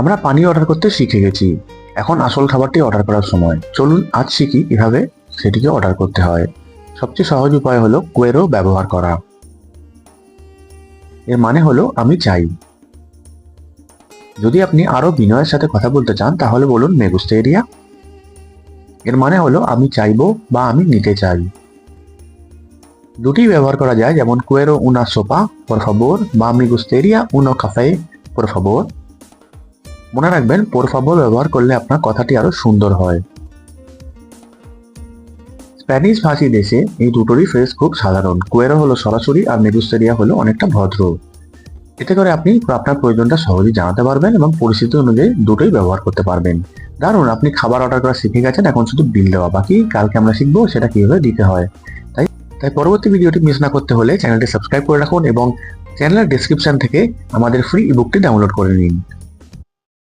আমরা পানি অর্ডার করতে শিখে গেছি। এখন আসল খাবারটি অর্ডার করার সময়। চলুন আজ শিখি কীভাবে সেটিকে অর্ডার করতে হয়। সবচেয়ে সহজ উপায় হলো কোয়েরো ব্যবহার করা। এর মানে হলো আমি চাই। যদি আপনি আরও বিনয়ের সাথে কথা বলতে চান, তাহলে বলুন মেগুস্তে এরিয়া। এর মানে হলো আমি চাইব বা আমি নিতে চাই। দুটি ব্যবহার করা যায়, যেমন কুয়েরো উনা সোপা favor, বা আমি গুস্তেরিয়া উনো কাফে favor মনে রাখবেন favor ব্যবহার করলে আপনার কথাটি আরও সুন্দর হয়। স্প্যানিশ ভাষী দেশে এই দুটোরই ফ্রেজ খুব সাধারণ। কুয়েরো হলো সরাসরি আর মেগুস্তেরিয়া হলো অনেকটা ভদ্র। এতে করে আপনি আপনার প্রয়োজনটা সহজেই জানাতে পারবেন এবং পরিস্থিতি অনুযায়ী দুটোই ব্যবহার করতে পারবেন। দারুণ আপনি খাবার অর্ডার করা শিখে গেছেন, এখন শুধু বিল দেওয়া। বাকি কালকে আমরা শিখব সেটা কীভাবে দিতে হয়। তাই তাই পরবর্তী ভিডিওটি মিস না করতে হলে চ্যানেলটি সাবস্ক্রাইব করে রাখুন এবং চ্যানেলের ডিসক্রিপশন থেকে আমাদের ফ্রি ইবুকটি ডাউনলোড করে নিন।